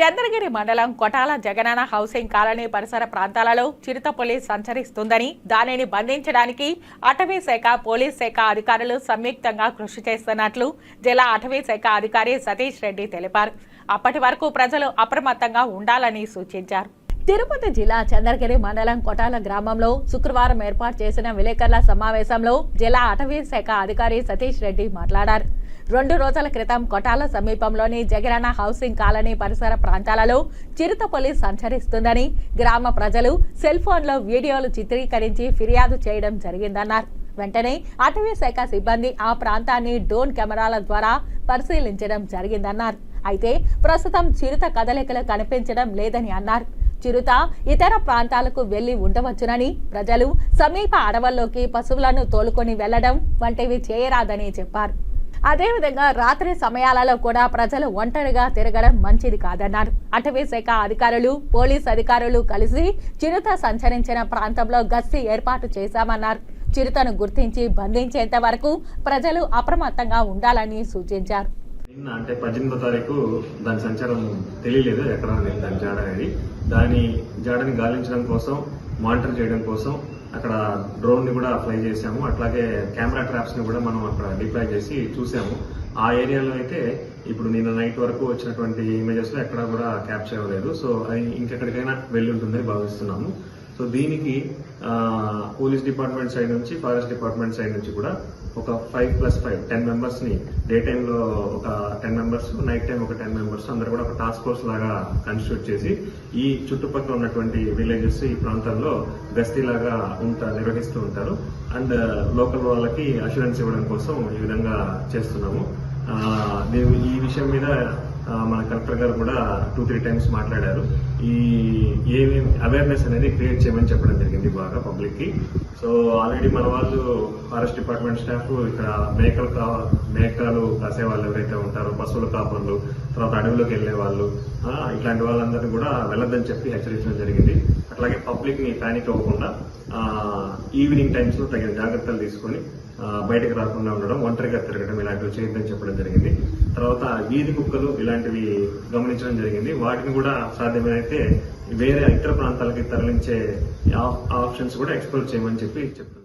చంద్రగిరి మండలం Kotala Jagananna housing colony పరిసర ప్రాంతాలలో చిరుత పోలీస్ సంచరిస్తుందని దానిని బంధించడానికి అటవీ శాఖ పోలీస్ శాఖ అధికారులు సంయుక్తంగా కృషి చేస్తున్నట్లు జిల్లా అటవీ శాఖ అధికారి సతీష్ రెడ్డి తెలిపారు. అప్పటి వరకు ప్రజలు అప్రమత్తంగా ఉండాలని సూచించారు. తిరుపతి జిల్లా చంద్రగిరి మండలం కొటాల గ్రామంలో శుక్రవారం ఏర్పాటు చేసిన విలేకరుల సమావేశంలో జిల్లా అటవీ శాఖ అధికారి సతీష్ రెడ్డి మాట్లాడారు. రెండు రోజుల క్రితం కొటాల సమీపంలోని జగనన్న హౌసింగ్ కాలనీ పరిసర ప్రాంతాలలో చిరుతపులి సంచరిస్తుందని గ్రామ ప్రజలు సెల్ ఫోన్లో వీడియోలు చిత్రీకరించి ఫిర్యాదు చేయడం జరిగిందన్నారు. వెంటనే అటవీ శాఖ సిబ్బంది ఆ ప్రాంతాన్ని డ్రోన్ కెమెరాల ద్వారా పరిశీలించడం జరిగిందన్నారు. అయితే ప్రస్తుతం చిరుత కదలికలు కనిపించడం లేదని అన్నారు. చిరుత ఇతర ప్రాంతాలకు వెళ్ళి ఉండవచ్చునని ప్రజలు సమీప అడవుల్లోకి పశువులను తోలుకొని వెళ్ళడం వంటివి చేయరాదని చెప్పారు. అదేవిధంగా రాత్రి సమయాలలో కూడా ప్రజలు ఒంటరిగా తిరగడం మంచిది కాదన్నారు. అటవీ శాఖ అధికారులు పోలీస్ అధికారులు కలిసి చిరుత సంచరించిన ప్రాంతంలో గస్తీ ఏర్పాటు చేశామన్నారు. చిరుతను గుర్తించి బంధించేంత వరకు ప్రజలు అప్రమత్తంగా ఉండాలని సూచించారు. నిన్న అంటే పద్దెనిమిదో తారీఖు దాని సంచారం తెలియలేదు ఎక్కడ దాని జాడ అనేది దాని జాడని గాలించడం కోసం మానిటర్ చేయడం కోసం అక్కడ డ్రోన్ని కూడా ఫ్లై చేసాము అట్లాగే కెమెరా ట్రాప్స్ని కూడా మనం అక్కడ డిప్లాయ్ చేసి చూసాము ఆ ఏరియాలో అయితే ఇప్పుడు నిన్న నైట్ వరకు వచ్చినటువంటి ఇమేజెస్లో ఎక్కడా కూడా క్యాప్చర్ అవ్వలేదు. సో అది ఇంకెక్కడికైనా వెళ్ళి ఉంటుందని భావిస్తున్నాము. సో దీనికి పోలీస్ డిపార్ట్మెంట్ సైడ్ నుంచి ఫారెస్ట్ డిపార్ట్మెంట్ సైడ్ నుంచి కూడా ఒక ఫైవ్ ప్లస్ ఫైవ్ టెన్ మెంబర్స్ని డే టైంలో ఒక టెన్ మెంబర్స్ నైట్ టైం ఒక టెన్ మెంబర్స్ అందరు కూడా ఒక టాస్క్ ఫోర్స్ లాగా కన్స్టిట్యూట్ చేసి ఈ చుట్టుపక్కల ఉన్నటువంటి విలేజెస్ ఈ ప్రాంతాల్లో గస్తీ లాగా ఉంటా నిర్వహిస్తూ ఉంటారు. అండ్ లోకల్ వాళ్ళకి అష్యూరెన్స్ ఇవ్వడం కోసం ఈ విధంగా చేస్తున్నాము. ఈ విషయం మీద మన కలెక్టర్ గారు కూడా టూ త్రీ టైమ్స్ మాట్లాడారు. ఈ ఏమేమి అవేర్నెస్ అనేది క్రియేట్ చేయమని చెప్పడం జరిగింది బాగా పబ్లిక్కి. సో ఆల్రెడీ మన వాళ్ళు ఫారెస్ట్ డిపార్ట్మెంట్ స్టాఫ్ ఇక్కడ మేకలు కా మేకలు కాసే వాళ్ళు ఎవరైతే ఉంటారో పశువుల కాపర్లు తర్వాత అడవిలోకి వెళ్ళే వాళ్ళు ఇట్లాంటి వాళ్ళందరినీ కూడా వెళ్ళొద్దని చెప్పి హెచ్చరించడం జరిగింది. అట్లాగే పబ్లిక్ని ప్యానిక్ అవ్వకుండా ఈవినింగ్ టైమ్స్లో తగిన జాగ్రత్తలు తీసుకొని బయటకు రాకుండా ఉండడం ఒంటరిగా తిరగడం ఇలాంటివి చేయొద్దని చెప్పడం జరిగింది. తర్వాత వీధి కుక్కలు ఇలాంటివి గమనించడం జరిగింది. వాటిని కూడా సాధ్యమైతే వేరే ఇతర ప్రాంతాలకి తరలించే ఆప్షన్స్ కూడా ఎక్స్ప్లోర్ చేయమని చెప్పి చెప్తాను